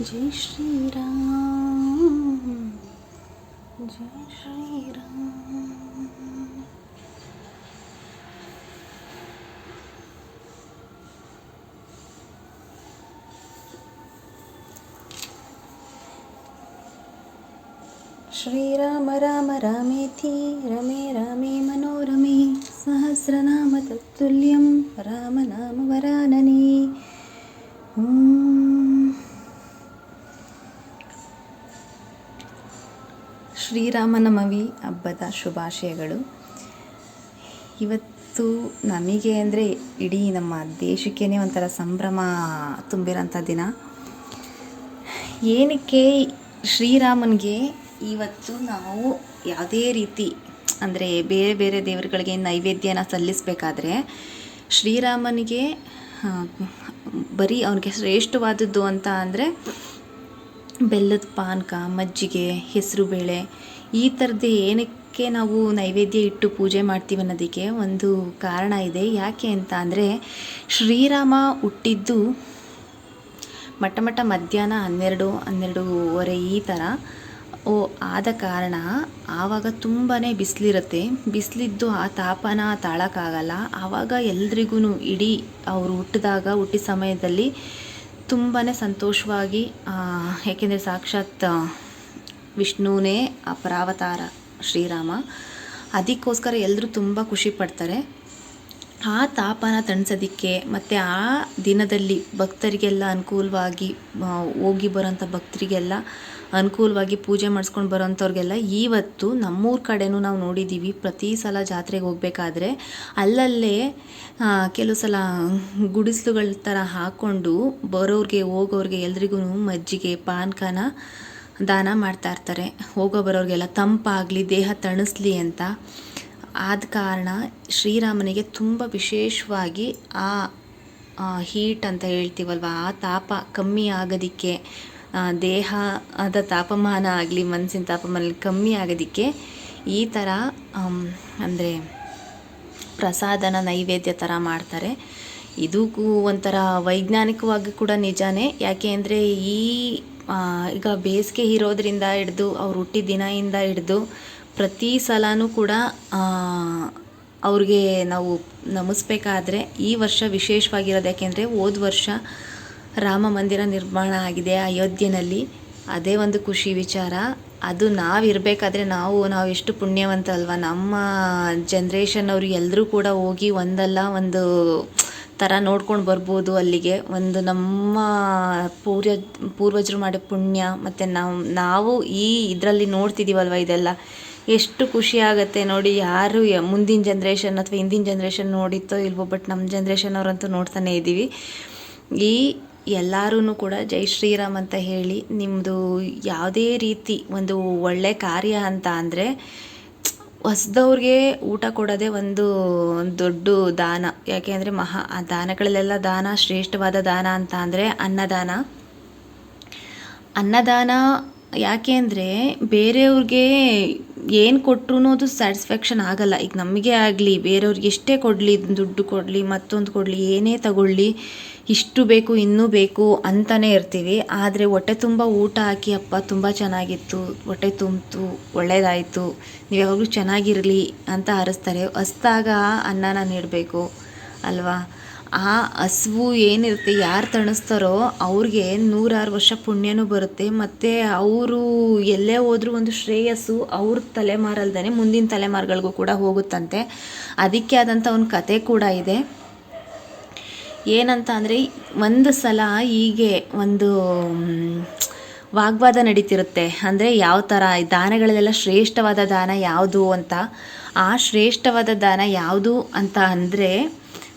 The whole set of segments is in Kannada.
जय श्रीराम जय श्रीराम। श्रीराम राम रामेति रमे रामे मनोरमे सहस्रनामततुल्यं रामनाम वरानने। ಶ್ರೀರಾಮನವಮಿ ಹಬ್ಬದ ಶುಭಾಶಯಗಳು. ಇವತ್ತು ನಮಗೆ ಅಂದರೆ ಇಡೀ ನಮ್ಮ ದೇಶಕ್ಕೇ ಒಂಥರ ಸಂಭ್ರಮ ತುಂಬಿರೋಂಥ ದಿನ. ಏನಕ್ಕೆ ಶ್ರೀರಾಮನಿಗೆ ಇವತ್ತು ನಾವು ಯಾವುದೇ ರೀತಿ ಅಂದರೆ ಬೇರೆ ಬೇರೆ ದೇವರುಗಳಿಗೆ ನೈವೇದ್ಯನ ಸಲ್ಲಿಸಬೇಕಾದ್ರೆ ಶ್ರೀರಾಮನಿಗೆ ಬರೀ ಅವನಿಗೆ ಶ್ರೇಷ್ಠವಾದದ್ದು ಅಂತ ಅಂದರೆ ಬೆಲ್ಲದ ಪಾನಕ, ಮಜ್ಜಿಗೆ ಹೆಸರುಬೇಳೆ ಈ ಥರದ್ದು ಏನಕ್ಕೆ ನಾವು ನೈವೇದ್ಯ ಇಟ್ಟು ಪೂಜೆ ಮಾಡ್ತೀವಿ ಅನ್ನೋದಕ್ಕೆ ಒಂದು ಕಾರಣ ಇದೆ. ಯಾಕೆ ಅಂತ ಅಂದರೆ, ಶ್ರೀರಾಮ ಹುಟ್ಟಿದ್ದು ಮಟ್ಟ ಮಟ್ಟ ಮಧ್ಯಾಹ್ನ ಹನ್ನೆರಡು, ಹನ್ನೆರಡೂವರೆ ಈ ಥರ ಓ, ಆದ ಕಾರಣ ಆವಾಗ ತುಂಬಾ ಬಿಸಿಲಿರುತ್ತೆ. ಬಿಸಿಲಿದ್ದು ಆ ತಾಪನ ತಾಳೋಕ್ಕಾಗಲ್ಲ ಆವಾಗ ಎಲ್ರಿಗೂ ಇಡೀ ಅವರು ಹುಟ್ಟಿದಾಗ ಹುಟ್ಟಿದ ಸಮಯದಲ್ಲಿ ತುಂಬಾ ಸಂತೋಷವಾಗಿ ಏಕೆಂದರೆ ಸಾಕ್ಷಾತ್ ವಿಷ್ಣುವೇ ಅಪರಾವತಾರ ಶ್ರೀರಾಮ. ಅದಕ್ಕೋಸ್ಕರ ಎಲ್ಲರೂ ತುಂಬ ಖುಷಿ ಪಡ್ತಾರೆ. ಆ ತಾಪನ ತಣಿಸೋದಕ್ಕೆ ಮತ್ತು ಆ ದಿನದಲ್ಲಿ ಭಕ್ತರಿಗೆಲ್ಲ ಅನುಕೂಲವಾಗಿ ಹೋಗಿ ಬರೋಂಥ ಭಕ್ತರಿಗೆಲ್ಲ ಅನುಕೂಲವಾಗಿ ಪೂಜೆ ಮಾಡಿಸ್ಕೊಂಡು ಬರೋಂಥವ್ರಿಗೆಲ್ಲ ಇವತ್ತು ನಮ್ಮೂರ ಕಡೆನೂ ನಾವು ನೋಡಿದ್ದೀವಿ ಪ್ರತಿ ಸಲ ಜಾತ್ರೆಗೆ ಹೋಗಬೇಕಾದ್ರೆ ಅಲ್ಲಲ್ಲೇ ಕೆಲವು ಸಲ ಗುಡಿಸ್ಲುಗಳ ಥರ ಹಾಕ್ಕೊಂಡು ಬರೋರಿಗೆ, ಹೋಗೋರಿಗೆ ಎಲ್ರಿಗೂ ಮಜ್ಜಿಗೆ, ಪಾನಕನ ದಾನ ಮಾಡ್ತಾ ಇರ್ತಾರೆ. ಹೋಗೋ ಬರೋರಿಗೆಲ್ಲ ತಂಪಾಗಲಿ, ದೇಹ ತಣಿಸ್ಲಿ ಅಂತ. ಆದ ಕಾರಣ ಶ್ರೀರಾಮನಿಗೆ ತುಂಬ ವಿಶೇಷವಾಗಿ ಆ ಹೀಟ್ ಅಂತ ಹೇಳ್ತೀವಲ್ವ, ಆ ತಾಪ ಕಮ್ಮಿ ಆಗೋದಕ್ಕೆ ದೇಹದ ತಾಪಮಾನ ಆಗಲಿ ಮನಸ್ಸಿನ ತಾಪಮಾನ ಕಮ್ಮಿ ಆಗೋದಕ್ಕೆ ಈ ಥರ ಅಂದರೆ ಪ್ರಸಾದನ ನೈವೇದ್ಯ ಥರ ಮಾಡ್ತಾರೆ. ಇದಕ್ಕೂ ಒಂಥರ ವೈಜ್ಞಾನಿಕವಾಗಿ ಕೂಡ ನಿಜಾನೇ. ಯಾಕೆ ಅಂದರೆ ಈ ಈಗ ಬೇಸಿಗೆ ಇರೋದ್ರಿಂದ ಹಿಡ್ದು ಅವ್ರು ಹುಟ್ಟಿದ ದಿನದಿಂದ ಹಿಡ್ದು ಪ್ರತಿ ಸಲನೂ ಕೂಡ ಅವ್ರಿಗೆ ನಾವು ನಮಿಸ್ಬೇಕಾದ್ರೆ ಈ ವರ್ಷ ವಿಶೇಷವಾಗಿರೋದು ಯಾಕೆಂದರೆ ಹೋದ ವರ್ಷ ರಾಮ ಮಂದಿರ ನಿರ್ಮಾಣ ಆಗಿದೆ ಅಯೋಧ್ಯೆಯಲ್ಲಿ ಅದೇ ಒಂದು ಖುಷಿ ವಿಚಾರ. ಅದು ನಾವಿರಬೇಕಾದ್ರೆ ನಾವು ನಾವು ಎಷ್ಟು ಪುಣ್ಯವಂತ ಅಲ್ವಾ? ನಮ್ಮ ಜನ್ರೇಷನ್ ಅವರು ಎಲ್ಲರೂ ಕೂಡ ಹೋಗಿ ಒಂದಲ್ಲ ಒಂದು ಥರ ನೋಡ್ಕೊಂಡು ಬರ್ಬೋದು ಅಲ್ಲಿಗೆ. ಒಂದು ನಮ್ಮ ಪೂರ್ವ, ಪೂರ್ವಜರು ಮಾಡಿದ ಪುಣ್ಯ, ಮತ್ತು ನಾವು ನಾವು ಈ ಇದರಲ್ಲಿ ನೋಡ್ತಿದ್ದೀವಲ್ವ ಇದೆಲ್ಲ? ಎಷ್ಟು ಖುಷಿ ಆಗುತ್ತೆ ನೋಡಿ, ಯಾರು ಮುಂದಿನ ಜನ್ರೇಷನ್ ಅಥವಾ ಹಿಂದಿನ ಜನ್ರೇಷನ್ ನೋಡಿತ್ತೋ ಇಲ್ವೋ ಬಟ್ ನಮ್ಮ ಜನ್ರೇಷನ್ ಅವರಂತೂ ನೋಡ್ತಾನೆ ಇದ್ದೀವಿ. ಈ ಎಲ್ಲರೂ ಕೂಡ ಜೈ ಶ್ರೀರಾಮ್ ಅಂತ ಹೇಳಿ ನಿಮ್ಮದು ಯಾವುದೇ ರೀತಿ ಒಂದು ಒಳ್ಳೆ ಕಾರ್ಯ ಅಂತ ಅಂದರೆ ಹೊಸ್ದವ್ರಿಗೆ ಊಟ ಕೊಡೋದೇ ಒಂದು ದೊಡ್ಡ ದಾನ. ಯಾಕೆ ಅಂದರೆ ಮಹಾ, ಆ ದಾನಗಳಲ್ಲೆಲ್ಲ ದಾನ, ಶ್ರೇಷ್ಠವಾದ ದಾನ ಅಂತ ಅಂದರೆ ಅನ್ನದಾನ. ಅನ್ನದಾನ ಯಾಕೆ ಅಂದರೆ ಬೇರೆಯವ್ರಿಗೆ ಏನು ಕೊಟ್ಟರು ಅದು ಸ್ಯಾಟಿಸ್ಫ್ಯಾಕ್ಷನ್ ಆಗಲ್ಲ. ಈಗ ನಮಗೆ ಆಗಲಿ, ಬೇರೆಯವ್ರಿಗೆ ಎಷ್ಟೇ ಕೊಡಲಿ, ದುಡ್ಡು ಕೊಡಲಿ, ಮತ್ತೊಂದು ಕೊಡಲಿ, ಏನೇ ತಗೊಳ್ಳಿ ಇಷ್ಟು ಬೇಕು, ಇನ್ನೂ ಬೇಕು ಅಂತಲೇ ಇರ್ತೀವಿ. ಆದರೆ ಹೊಟ್ಟೆ ತುಂಬ ಊಟ ಹಾಕಿ, ಅಪ್ಪ, ತುಂಬ ಚೆನ್ನಾಗಿತ್ತು. ಹೊಟ್ಟೆ ತುಂಬಿತು ಒಳ್ಳೆಯದಾಯಿತು ನೀವು ಯಾವಾಗಲೂ ಚೆನ್ನಾಗಿರಲಿ ಅಂತ ಹರಿಸ್ತಾರೆ ಹಸ್ದಾಗ ಅನ್ನನ ನೀಡಬೇಕು, ಅಲ್ವಾ? ಆ ಹಸುವು ಏನಿರುತ್ತೆ, ಯಾರು ತಣಿಸ್ತಾರೋ ಅವ್ರಿಗೆ ನೂರಾರು ವರ್ಷ ಪುಣ್ಯನೂ ಬರುತ್ತೆ. ಮತ್ತು ಅವರು ಎಲ್ಲೇ ಹೋದರೂ ಒಂದು ಶ್ರೇಯಸ್ಸು ಅವ್ರ ತಲೆಮಾರಲ್ದೇ ಮುಂದಿನ ತಲೆಮಾರುಗಳಿಗೂ ಕೂಡ ಹೋಗುತ್ತಂತೆ. ಅದಕ್ಕೆ ಆದಂಥ ಒಂದು ಕತೆ ಕೂಡ ಇದೆ. ಏನಂತ ಅಂದರೆ ಒಂದು ಸಲ ಹೀಗೆ ಒಂದು ವಾಗ್ವಾದ ನಡೀತಿರುತ್ತೆ. ಅಂದರೆ ಯಾವ ಥರ ದಾನಗಳಲ್ಲೆಲ್ಲ ಶ್ರೇಷ್ಠವಾದ ದಾನ ಯಾವುದು ಅಂತ. ಆ ಶ್ರೇಷ್ಠವಾದ ದಾನ ಯಾವುದು ಅಂತ ಅಂದರೆ,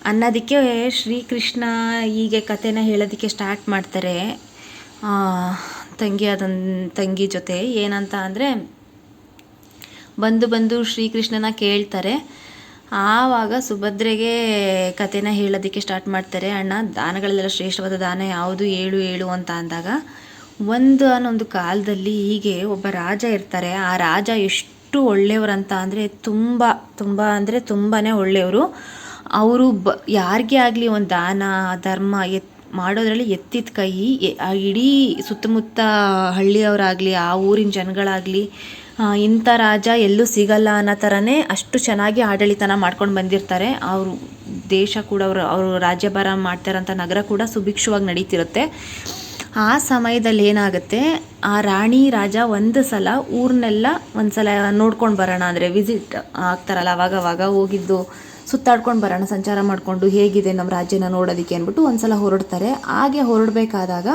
ಅನ್ನೋದಕ್ಕೆ ಶ್ರೀಕೃಷ್ಣ ಹೀಗೆ ಕಥೆನ ಹೇಳೋದಕ್ಕೆ ಸ್ಟಾರ್ಟ್ ಮಾಡ್ತಾರೆ. ತಂಗಿ ಅದೊಂದು ತಂಗಿ ಜೊತೆ ಏನಂತ ಅಂದರೆ, ಬಂದು ಬಂದು ಶ್ರೀಕೃಷ್ಣನ ಕೇಳ್ತಾರೆ. ಆವಾಗ ಸುಭದ್ರೆಗೆ ಕಥೆನ ಹೇಳೋದಕ್ಕೆ ಸ್ಟಾರ್ಟ್ ಮಾಡ್ತಾರೆ. ಅಣ್ಣ, ದಾನಗಳಲ್ಲೆಲ್ಲ ಶ್ರೇಷ್ಠವಾದ ದಾನ ಯಾವುದು? ಏಳು ಏಳು ಅಂತ ಅಂದಾಗ, ಒಂದು ಅನ್ನೊಂದು ಕಾಲದಲ್ಲಿ ಹೀಗೆ ಒಬ್ಬ ರಾಜ ಇರ್ತಾರೆ. ಆ ರಾಜ ಎಷ್ಟು ಒಳ್ಳೆಯವರಂತ ಅಂದರೆ ತುಂಬ ತುಂಬ ಅಂದರೆ ತುಂಬಾ ಒಳ್ಳೆಯವರು. ಅವರು ಬ, ಯಾರಿಗೇ ಆಗಲಿ ಒಂದು ದಾನ, ಧರ್ಮ ಎತ್, ಮಾಡೋದ್ರಲ್ಲಿ ಎತ್ತಿದ ಕೈ ಇಡೀ ಸುತ್ತಮುತ್ತ ಹಳ್ಳಿಯವರಾಗಲಿ, ಆ ಊರಿನ ಜನಗಳಾಗಲಿ ಇಂಥ ರಾಜ ಎಲ್ಲೂ ಸಿಗಲ್ಲ ಅನ್ನೋ ಥರನೇ ಅಷ್ಟು ಚೆನ್ನಾಗಿ ಆಡಳಿತನ ಮಾಡ್ಕೊಂಡು ಬಂದಿರ್ತಾರೆ. ಅವರು ದೇಶ ಕೂಡ ಅವರು ಅವರು ರಾಜ್ಯಭಾರ ಮಾಡ್ತಾರಂಥ ನಗರ ಕೂಡ ಸುಭಿಕ್ಷವಾಗಿ ನಡೀತಿರುತ್ತೆ. ಆ ಸಮಯದಲ್ಲಿ ಏನಾಗುತ್ತೆ, ಆ ರಾಣಿ ರಾಜ ಒಂದು ಸಲ ಊರನ್ನೆಲ್ಲ ಒಂದು ಸಲ ನೋಡ್ಕೊಂಡು ಬರೋಣ. ಅಂದರೆ ವಿಸಿಟ್ ಆಗ್ತಾರಲ್ಲ, ಅವಾಗ ಅವಾಗ ಹೋಗಿದ್ದು, ಸುತ್ತಾಡ್ಕೊಂಡು ಬರೋಣ, ಸಂಚಾರ ಮಾಡಿಕೊಂಡು ಹೇಗಿದೆ ನಮ್ಮ ರಾಜ್ಯನ ನೋಡೋದಕ್ಕೆ ಅಂದ್ಬಿಟ್ಟು ಒಂದು ಸಲ ಹೊರಡ್ತಾರೆ. ಹಾಗೆ ಹೊರಡಬೇಕಾದಾಗ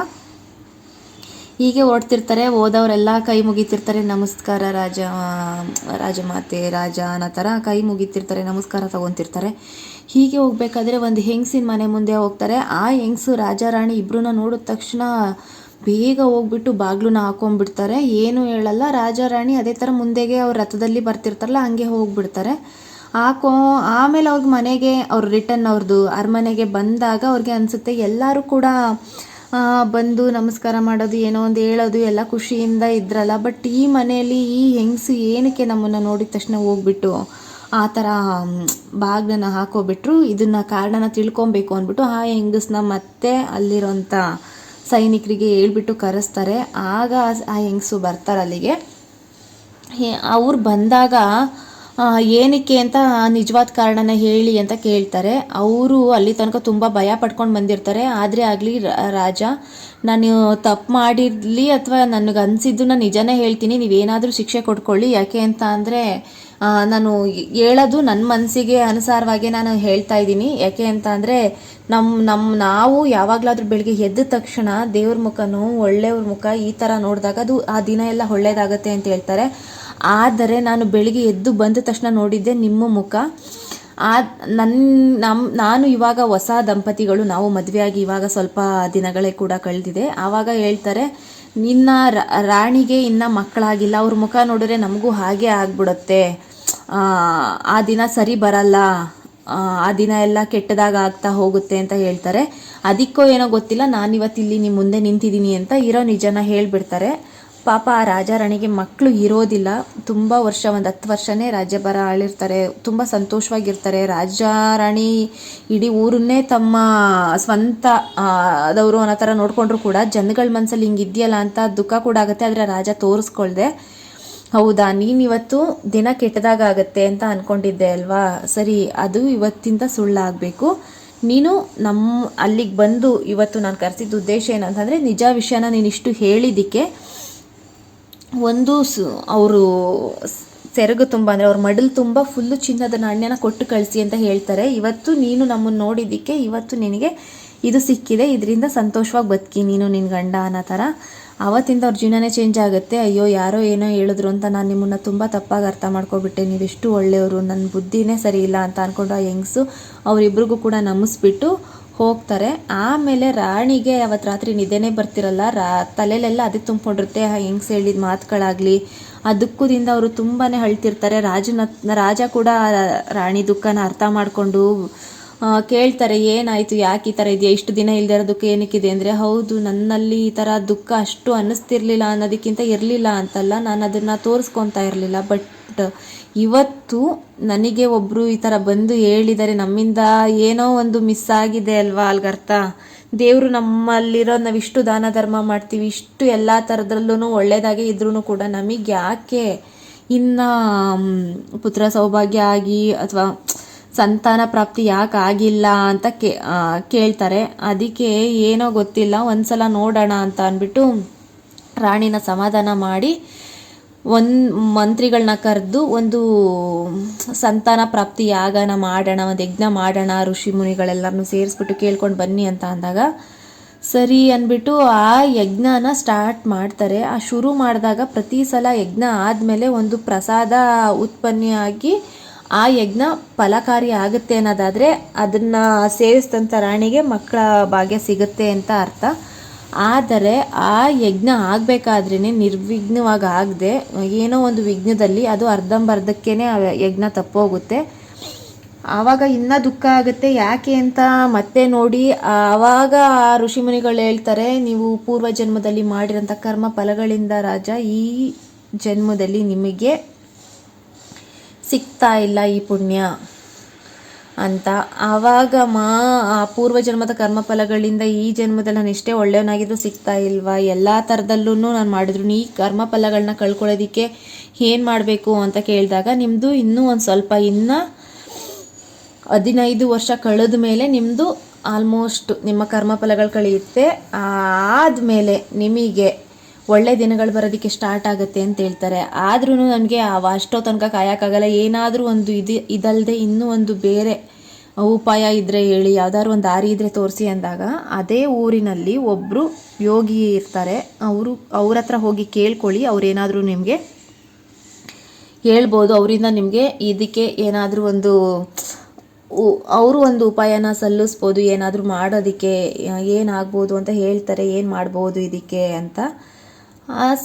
ಹೀಗೆ ಓಡ್ತಿರ್ತಾರೆ ಹೋದವರೆಲ್ಲ ಕೈ ಮುಗಿತಿರ್ತಾರೆ, ನಮಸ್ಕಾರ ರಾಜ ರಾಜಮಾತೆ, ರಾಜ ಅನ್ನೋ ಥರ ಕೈ ಮುಗಿತಿರ್ತಾರೆ, ನಮಸ್ಕಾರ ತಗೊತಿರ್ತಾರೆ. ಹೀಗೆ ಹೋಗ್ಬೇಕಾದ್ರೆ ಒಂದು ಹೆಂಗಸಿನ ಮನೆ ಮುಂದೆ ಹೋಗ್ತಾರೆ. ಆ ಹೆಂಗಸು ರಾಜ ರಾಣಿ ಇಬ್ಬರನ್ನ ನೋಡಿದ ತಕ್ಷಣ ಬೇಗ ಹೋಗ್ಬಿಟ್ಟು ಬಾಗ್ಲನ್ನ ಹಾಕೊಂಡ್ಬಿಡ್ತಾರೆ. ಏನು ಹೇಳಲ್ಲ ರಾಜ ರಾಣಿ ಅದೇ ಥರ ಮುಂದೆಗೆ ಅವ್ರ ರಥದಲ್ಲಿ ಬರ್ತಿರ್ತಾರಲ್ಲ, ಹಂಗೆ ಹೋಗ್ಬಿಡ್ತಾರೆ. ಹಾಕೋ, ಆಮೇಲೆ ಅವ್ರಿಗೆ ಮನೆಗೆ, ಅವ್ರು ರಿಟರ್ನ್ ಅವ್ರದ್ದು ಅರಮನೆಗೆ ಬಂದಾಗ ಅವ್ರಿಗೆ ಅನಿಸುತ್ತೆ ಎಲ್ಲರೂ ಕೂಡ ಬಂದು ನಮಸ್ಕಾರ ಮಾಡೋದು, ಏನೋ ಒಂದು ಹೇಳೋದು, ಎಲ್ಲ ಖುಷಿಯಿಂದ ಇದ್ರಲ್ಲ. ಬಟ್ ಈ ಮನೆಯಲ್ಲಿ ಈ ಹೆಂಗಸು ಏನಕ್ಕೆ ನಮ್ಮನ್ನು ನೋಡಿದ ತಕ್ಷಣ ಹೋಗ್ಬಿಟ್ಟು ಆ ಥರ ಬಾಗ್ಲನ್ನು ಹಾಕೋಬಿಟ್ರು. ಇದನ್ನ ಕಾರಣನ ತಿಳ್ಕೊಬೇಕು ಅಂದ್ಬಿಟ್ಟು ಆ ಹೆಂಗಸನ್ನ ಮತ್ತೆ ಅಲ್ಲಿರೋಂಥ ಸೈನಿಕರಿಗೆ ಹೇಳ್ಬಿಟ್ಟು ಕರೆಸ್ತಾರೆ. ಆಗ ಆ ಹೆಂಗಸು ಬರ್ತಾರೆ ಅಲ್ಲಿಗೆ ಅವ್ರು ಬಂದಾಗ ಏನಕ್ಕೆ ಅಂತ ನಿಜವಾದ ಕಾರಣನ ಹೇಳಿ ಅಂತ ಕೇಳ್ತಾರೆ. ಅವರು ಅಲ್ಲಿ ತನಕ ತುಂಬ ಭಯ ಪಡ್ಕೊಂಡು ಬಂದಿರ್ತಾರೆ. ಆದರೆ ಆಗಲಿ ರಾಜ, ನಾನು ತಪ್ಪು ಮಾಡಿರಲಿ ಅಥವಾ ನನಗೆ ಅನಿಸಿದ್ದು ನಾನು ನಿಜನೇ ಹೇಳ್ತೀನಿ. ನೀವೇನಾದರೂ ಶಿಕ್ಷೆ ಕೊಟ್ಕೊಳ್ಳಿ ಯಾಕೆ ಅಂತ ಅಂದರೆ ನಾನು ಹೇಳೋದು ನನ್ನ ಮನಸ್ಸಿಗೆ ಅನುಸಾರವಾಗಿ ನಾನು ಹೇಳ್ತಾ ಇದ್ದೀನಿ. ಯಾಕೆ ಅಂತ ಅಂದರೆ ನಮ್ಮ ನಮ್ಮ ನಾವು ಯಾವಾಗಲಾದ್ರೂ ಬೆಳಗ್ಗೆ ಎದ್ದ ತಕ್ಷಣ ದೇವ್ರ ಮುಖನೂ ಒಳ್ಳೆಯವ್ರ ಮುಖ ಈ ಥರ ನೋಡಿದಾಗ ಅದು ಆ ದಿನ ಎಲ್ಲ ಒಳ್ಳೇದಾಗತ್ತೆ ಅಂತ ಹೇಳ್ತಾರೆ. ಆದರೆ ನಾನು ಬೆಳಿಗ್ಗೆ ಎದ್ದು ಬಂದ ತಕ್ಷಣ ನೋಡಿದ್ದೆ ನಿಮ್ಮ ಮುಖ. ಆ ನನ್ನ ನಮ್ಮ ನಾನು ಇವಾಗ ಹೊಸ ದಂಪತಿಗಳು ನಾವು ಮದುವೆಯಾಗಿ ಇವಾಗ ಸ್ವಲ್ಪ ದಿನಗಳೇ ಕೂಡ ಕಳೆದಿದೆ. ಆವಾಗ ಹೇಳ್ತಾರೆ ನಿನ್ನ ರಾಣಿಗೆ ಇನ್ನ ಮಕ್ಕಳಾಗಿಲ್ಲ ಅವ್ರ ಮುಖ ನೋಡಿದ್ರೆ ನಮಗೂ ಹಾಗೆ ಆಗ್ಬಿಡುತ್ತೆ. ಆ, ದಿನ ಸರಿ ಬರಲ್ಲ ಆ, ದಿನ ಎಲ್ಲ ಕೆಟ್ಟದಾಗ ಆಗ್ತಾ ಹೋಗುತ್ತೆ ಅಂತ ಹೇಳ್ತಾರೆ. ಅದಕ್ಕೋ ಏನೋ ಗೊತ್ತಿಲ್ಲ ನಾನು ಇವತ್ತು ಇಲ್ಲಿ ನಿಮ್ಮ ಮುಂದೆ ನಿಂತಿದ್ದೀನಿ ಅಂತ ಇರೋ ನಿಜನ ಹೇಳ್ಬಿಡ್ತಾರೆ. ಪಾಪ ಆ ರಾಜಾರಾಣಿಗೆ ಮಕ್ಕಳು ಇರೋದಿಲ್ಲ. ತುಂಬ ವರ್ಷ, ಒಂದು ಹತ್ತು ವರ್ಷನೇ ರಾಜ್ಯಭಾರ ಆಳಿರ್ತಾರೆ. ತುಂಬ ಸಂತೋಷವಾಗಿರ್ತಾರೆ. ರಾಜಾರಾಣಿ ಇಡೀ ಊರನ್ನೇ ತಮ್ಮ ಸ್ವಂತ ಅದವರು ಅನ್ನೋ ಥರ ನೋಡಿಕೊಂಡ್ರು ಕೂಡ ಜನಗಳ ಮನಸ್ಸಲ್ಲಿ ಹಿಂಗೆ ಇದೆಯಲ್ಲ ಅಂತ ದುಃಖ ಕೂಡ ಆಗುತ್ತೆ. ಆದರೆ ರಾಜ ತೋರಿಸ್ಕೊಳ್ದೆ, ಹೌದಾ, ನೀನು ಇವತ್ತು ದಿನ ಕೆಟ್ಟದಾಗತ್ತೆ ಅಂತ ಅಂದ್ಕೊಂಡಿದ್ದೆ ಅಲ್ವಾ? ಸರಿ, ಅದು ಇವತ್ತಿಂದ ಸುಳ್ಳಾಗಬೇಕು. ನೀನು ನಮ್ಮ ಅಲ್ಲಿಗೆ ಬಂದು ಇವತ್ತು ನಾನು ಕರೆಸಿದ ಉದ್ದೇಶ ಏನಂತಂದರೆ ನಿಜ ವಿಷಯನ ನೀನು ಇಷ್ಟು ಹೇಳಿದ್ದಕ್ಕೆ ಒಂದು ಸು, ಅವರು ಸೆರಗು ತುಂಬ, ಅಂದರೆ ಅವ್ರ ಮಡಲು ತುಂಬ ಫುಲ್ಲು ಚಿನ್ನದ ನಾಣ್ಯನ ಕೊಟ್ಟು ಕಳಿಸಿ ಅಂತ ಹೇಳ್ತಾರೆ. ಇವತ್ತು ನೀನು ನಮ್ಮನ್ನು ನೋಡಿದ್ದಕ್ಕೆ ಇವತ್ತು ನಿನಗೆ ಇದು ಸಿಕ್ಕಿದೆ, ಇದರಿಂದ ಸಂತೋಷವಾಗಿ ಬದುಕಿ ನೀನು ನಿನ್ನ ಗಂಡ ಅನ್ನೋ ಥರ. ಆವತ್ತಿಂದ ಅವ್ರ ಜೀವನನೇ ಚೇಂಜ್ ಆಗುತ್ತೆ. ಅಯ್ಯೋ, ಯಾರೋ ಏನೋ ಹೇಳಿದ್ರು ಅಂತ ನಾನು ನಿಮ್ಮನ್ನು ತುಂಬ ತಪ್ಪಾಗಿ ಅರ್ಥ ಮಾಡ್ಕೊಬಿಟ್ಟೆ. ನೀವೆಷ್ಟು ಒಳ್ಳೆಯವರು ನನ್ನ ಬುದ್ಧಿನೇ ಸರಿ ಇಲ್ಲ ಅಂತ ಅಂದ್ಕೊಂಡು ಆ ಹೆಂಗಸು ಅವರಿಬ್ರಿಗೂ ಕೂಡ ನಮಿಸ್ಬಿಟ್ಟು ಹೋಗ್ತಾರೆ. ಆಮೇಲೆ ರಾಣಿಗೆ ಅವತ್ತು ರಾತ್ರಿ ನಿದ್ದೆನೇ ಬರ್ತಿರಲ್ಲ. ರಾ, ತಲೆಲೆಲ್ಲ ಅದೇ ತುಂಬಿಕೊಂಡಿರುತ್ತೆ. ಹೆಂಗ್ಸ್ ಹೇಳಿದ ಮಾತುಗಳಾಗಲಿ. ಆ ದುಃಖದಿಂದ ಅವರು ತುಂಬಾ ಅಳ್ತಿರ್ತಾರೆ. ರಾಜನ, ರಾಜ ಕೂಡ ರಾಣಿ ದುಃಖನ ಅರ್ಥ ಮಾಡಿಕೊಂಡು ಕೇಳ್ತಾರೆ, ಏನಾಯಿತು? ಯಾಕೆ ಈ ಥರ ಇದೆಯಾ? ಇಷ್ಟು ದಿನ ಇಲ್ಲದೇ ಇರೋದಕ್ಕೆ ಏನಕ್ಕಿದೆ ಅಂದರೆ, ಹೌದು, ನನ್ನಲ್ಲಿ ಈ ಥರ ದುಃಖ ಅಷ್ಟು ಅನ್ನಿಸ್ತಿರ್ಲಿಲ್ಲ ಅನ್ನೋದಕ್ಕಿಂತ ಇರಲಿಲ್ಲ ಅಂತಲ್ಲ. ನಾನು ಅದನ್ನು ತೋರಿಸ್ಕೊತಾ ಇರಲಿಲ್ಲ. ಬಟ್ ಇವತ್ತು ನನಗೆ ಒಬ್ಬರು ಈ ಥರ ಬಂದು ಹೇಳಿದ್ದಾರೆ ನಮ್ಮಿಂದ ಏನೋ ಒಂದು ಮಿಸ್ ಆಗಿದೆ ಅಲ್ವಾ ಅಲ್ಗರ್ಥ ದೇವರು ನಮ್ಮಲ್ಲಿರೋ ನಾವು ಇಷ್ಟು ದಾನ ಧರ್ಮ ಮಾಡ್ತೀವಿ, ಇಷ್ಟು ಎಲ್ಲ ಥರದ್ರಲ್ಲೂ ಒಳ್ಳೆಯದಾಗೆ ಇದ್ರೂ ಕೂಡ ನಮಗೆ ಯಾಕೆ? ಇನ್ನು ಪುತ್ರ ಸೌಭಾಗ್ಯ ಆಗಿ ಅಥವಾ ಸಂತಾನ ಪ್ರಾಪ್ತಿ ಯಾಕೆ ಆಗಿಲ್ಲ ಅಂತ ಕೇ ಕೇಳ್ತಾರೆ. ಅದಕ್ಕೆ ಏನೋ ಗೊತ್ತಿಲ್ಲ, ಒಂದ್ಸಲ ನೋಡೋಣ ಅಂತ ಅಂದ್ಬಿಟ್ಟು ರಾಣಿನ ಸಮಾಧಾನ ಮಾಡಿ ಒಂದು ಮಂತ್ರಿಗಳನ್ನ ಕರೆದು ಒಂದು ಸಂತಾನ ಪ್ರಾಪ್ತಿ ಯಾಗನ ಮಾಡೋಣ, ಒಂದು ಯಜ್ಞ ಮಾಡೋಣ, ಋಷಿ ಮುನಿಗಳೆಲ್ಲರನ್ನು ಸೇರಿಸ್ಬಿಟ್ಟು ಕೇಳ್ಕೊಂಡು ಬನ್ನಿ ಅಂತ ಅಂದಾಗ, ಸರಿ ಅಂದ್ಬಿಟ್ಟು ಆ ಯಜ್ಞನ ಸ್ಟಾರ್ಟ್ ಮಾಡ್ತಾರೆ. ಆ ಶುರು ಮಾಡಿದಾಗ ಪ್ರತಿ ಸಲ ಯಜ್ಞ ಆದಮೇಲೆ ಒಂದು ಪ್ರಸಾದ ಉತ್ಪನ್ನಿಯಾಗಿ ಆ ಯಜ್ಞ ಫಲಕಾರಿ ಆಗುತ್ತೆ ಅನ್ನೋದಾದರೆ ಅದನ್ನು ಸೇವಿಸಿದಂಥ ರಾಣಿಗೆ ಮಕ್ಕಳ ಭಾಗ್ಯ ಸಿಗುತ್ತೆ ಅಂತ ಅರ್ಥ. ಆದರೆ ಆ ಯಜ್ಞ ಆಗಬೇಕಾದ್ರೇ ನಿರ್ವಿಘ್ನವಾಗಿ ಆಗದೆ, ಏನೋ ಒಂದು ವಿಘ್ನದಲ್ಲಿ ಅದು ಅರ್ಧಂಬರ್ಧಕ್ಕೇ ಆ ಯಜ್ಞ ತಪ್ಪೋಗುತ್ತೆ. ಆವಾಗ ಇನ್ನೂ ದುಃಖ ಆಗುತ್ತೆ. ಯಾಕೆ ಅಂತ ಮತ್ತೆ ನೋಡಿ, ಆವಾಗ ಆ ಋಷಿಮುನಿಗಳು ಹೇಳ್ತಾರೆ, ನೀವು ಪೂರ್ವ ಜನ್ಮದಲ್ಲಿ ಮಾಡಿರೋಂಥ ಕರ್ಮ ಫಲಗಳಿಂದ ರಾಜ, ಈ ಜನ್ಮದಲ್ಲಿ ನಿಮಗೆ ಸಿಗ್ತಾ ಇಲ್ಲ ಈ ಪುಣ್ಯ. ಅಂತ. ಆವಾಗ ಮಾ, ಆ ಪೂರ್ವಜನ್ಮದ ಕರ್ಮಫಲಗಳಿಂದ ಈ ಜನ್ಮದಲ್ಲಿ ನಾನು ಎಷ್ಟೇ ಒಳ್ಳೆಯವನಾಗಿದ್ರು ಸಿಗ್ತಾ ಇಲ್ವಾ? ಎಲ್ಲ ಥರದಲ್ಲೂ ನಾನು ಮಾಡಿದ್ರು. ಈ ಕರ್ಮಫಲಗಳನ್ನ ಕಳ್ಕೊಳ್ಳೋದಕ್ಕೆ ಏನು ಮಾಡಬೇಕು ಅಂತ ಕೇಳಿದಾಗ ನಿಮ್ಮದು ಇನ್ನೂ ಒಂದು ಸ್ವಲ್ಪ, ಇನ್ನು ಹದಿನೈದು ವರ್ಷ ಕಳೆದ ಮೇಲೆ ನಿಮ್ಮದು ಆಲ್ಮೋಸ್ಟ್ ನಿಮ್ಮ ಕರ್ಮಫಲಗಳು ಕಳೆಯುತ್ತೆ. ಆದಮೇಲೆ ನಿಮಗೆ ಒಳ್ಳೆ ದಿನಗಳು ಬರೋದಕ್ಕೆ ಸ್ಟಾರ್ಟ್ ಆಗುತ್ತೆ ಅಂತ ಹೇಳ್ತಾರೆ. ಆದ್ರೂ ನನಗೆ ಅಷ್ಟೋ ತನಕ ಕಾಯೋಕ್ಕಾಗಲ್ಲ. ಏನಾದರೂ ಒಂದು ಇದು ಇದಲ್ಲದೆ ಇನ್ನೂ ಒಂದು ಬೇರೆ ಉಪಾಯ ಇದ್ದರೆ ಹೇಳಿ, ಯಾವ್ದಾದ್ರು ಒಂದು ದಾರಿ ಇದ್ದರೆ ತೋರಿಸಿ ಅಂದಾಗ, ಅದೇ ಊರಿನಲ್ಲಿ ಒಬ್ಬರು ಯೋಗಿ ಇರ್ತಾರೆ. ಅವರು, ಅವ್ರ ಹತ್ರ ಹೋಗಿ ಕೇಳ್ಕೊಳ್ಳಿ ಅವ್ರೇನಾದರೂ ನಿಮಗೆ ಹೇಳ್ಬೋದು. ಅವರಿಂದ ನಿಮಗೆ ಇದಕ್ಕೆ ಏನಾದರೂ ಒಂದು ಅವರು ಒಂದು ಉಪಾಯನ ಸಲ್ಲಿಸ್ಬೋದು, ಏನಾದರೂ ಮಾಡೋದಕ್ಕೆ, ಏನಾಗ್ಬೋದು ಅಂತ ಹೇಳ್ತಾರೆ, ಏನು ಮಾಡ್ಬೋದು ಇದಕ್ಕೆ ಅಂತ.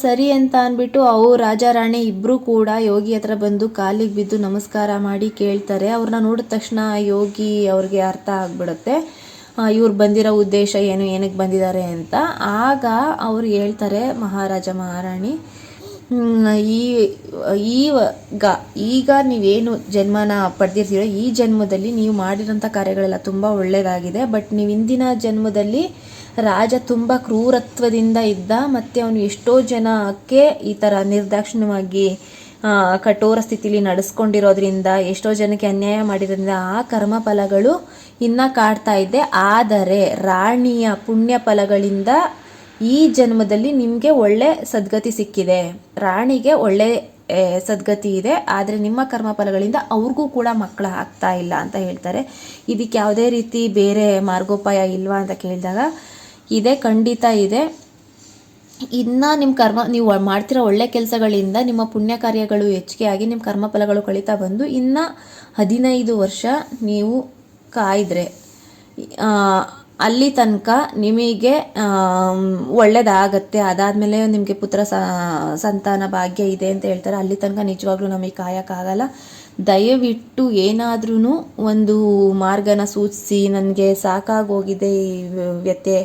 ಸರಿ ಅಂತ ಅಂದ್ಬಿಟ್ಟು ಅವು ರಾಜ ರಾಣಿ ಇಬ್ಬರೂ ಕೂಡ ಯೋಗಿ ಹತ್ರ ಬಂದು ಕಾಲಿಗೆ ಬಿದ್ದು ನಮಸ್ಕಾರ ಮಾಡಿ ಕೇಳ್ತಾರೆ. ಅವ್ರನ್ನ ನೋಡಿದ ತಕ್ಷಣ ಯೋಗಿ ಅವ್ರಿಗೆ ಅರ್ಥ ಆಗ್ಬಿಡುತ್ತೆ. ಇವ್ರು ಬಂದಿರೋ ಉದ್ದೇಶ ಏನು ಏನಕ್ಕೆ ಬಂದಿದ್ದಾರೆ ಅಂತ. ಆಗ ಅವ್ರು ಹೇಳ್ತಾರೆ, ಮಹಾರಾಜ, ಮಹಾರಾಣಿ ಈ ಈಗ ಈಗ ನೀವೇನು ಜನ್ಮನ ಪಡೆದಿರ್ತೀರೋ, ಈ ಜನ್ಮದಲ್ಲಿ ನೀವು ಮಾಡಿರೋಂಥ ಕಾರ್ಯಗಳೆಲ್ಲ ತುಂಬ ಒಳ್ಳೆಯದಾಗಿದೆ ಬಟ್ ನೀವು ಇಂದಿನ ಜನ್ಮದಲ್ಲಿ ರಾಜ ತುಂಬ ಕ್ರೂರತ್ವದಿಂದ ಇದ್ದ ಮತ್ತು ಅವನು ಎಷ್ಟೋ ಜನಕ್ಕೆ ಈ ಥರ ನಿರ್ದಾಕ್ಷಿಣ್ಯವಾಗಿ ಕಠೋರ ಸ್ಥಿತಿಲಿ ನಡೆಸ್ಕೊಂಡಿರೋದ್ರಿಂದ, ಎಷ್ಟೋ ಜನಕ್ಕೆ ಅನ್ಯಾಯ ಮಾಡಿರೋದ್ರಿಂದ ಆ ಕರ್ಮ ಫಲಗಳು ಇನ್ನೂ ಕಾಡ್ತಾ ಇದೆ. ಆದರೆ ರಾಣಿಯ ಪುಣ್ಯ ಫಲಗಳಿಂದ ಈ ಜನ್ಮದಲ್ಲಿ ನಿಮಗೆ ಒಳ್ಳೆ ಸದ್ಗತಿ ಸಿಕ್ಕಿದೆ. ರಾಣಿಗೆ ಒಳ್ಳೆ ಸದ್ಗತಿ ಇದೆ. ಆದರೆ ನಿಮ್ಮ ಕರ್ಮ ಫಲಗಳಿಂದ ಅವ್ರಿಗೂ ಕೂಡ ಮಕ್ಕಳು ಆಗ್ತಾ ಇಲ್ಲ ಅಂತ ಹೇಳ್ತಾರೆ. ಇದಕ್ಕೆ ಯಾವುದೇ ರೀತಿ ಬೇರೆ ಮಾರ್ಗೋಪಾಯ ಇಲ್ವಾ ಅಂತ ಕೇಳಿದಾಗ ಇದೆ, ಖಂಡಿತ ಇದೆ. ಇನ್ನು ನಿಮ್ಮ ಕರ್ಮ, ನೀವು ಮಾಡ್ತಿರೋ ಒಳ್ಳೆ ಕೆಲಸಗಳಿಂದ ನಿಮ್ಮ ಪುಣ್ಯ ಕಾರ್ಯಗಳು ಹೆಚ್ಚಿಗೆ ಆಗಿ ನಿಮ್ಮ ಕರ್ಮಫಲಗಳು ಕಳೀತಾ ಬಂದು, ಇನ್ನು ಹದಿನೈದು ವರ್ಷ ನೀವು ಕಾಯ್ದ್ರೆ ಅಲ್ಲಿ ತನಕ ನಿಮಗೆ ಒಳ್ಳೇದಾಗತ್ತೆ. ಅದಾದಮೇಲೆ ನಿಮಗೆ ಪುತ್ರ ಸಂತಾನ ಭಾಗ್ಯ ಇದೆ ಅಂತ ಹೇಳ್ತಾರೆ. ಅಲ್ಲಿ ತನಕ ನಿಜವಾಗ್ಲೂ ನಮಗೆ ಕಾಯೋಕ್ಕಾಗಲ್ಲ. ದಯವಿಟ್ಟು ಏನಾದ್ರೂ ಒಂದು ಮಾರ್ಗನ ಸೂಚಿಸಿ. ನನಗೆ ಸಾಕಾಗೋಗಿದೆ ಈ ವ್ಯತ್ಯೆ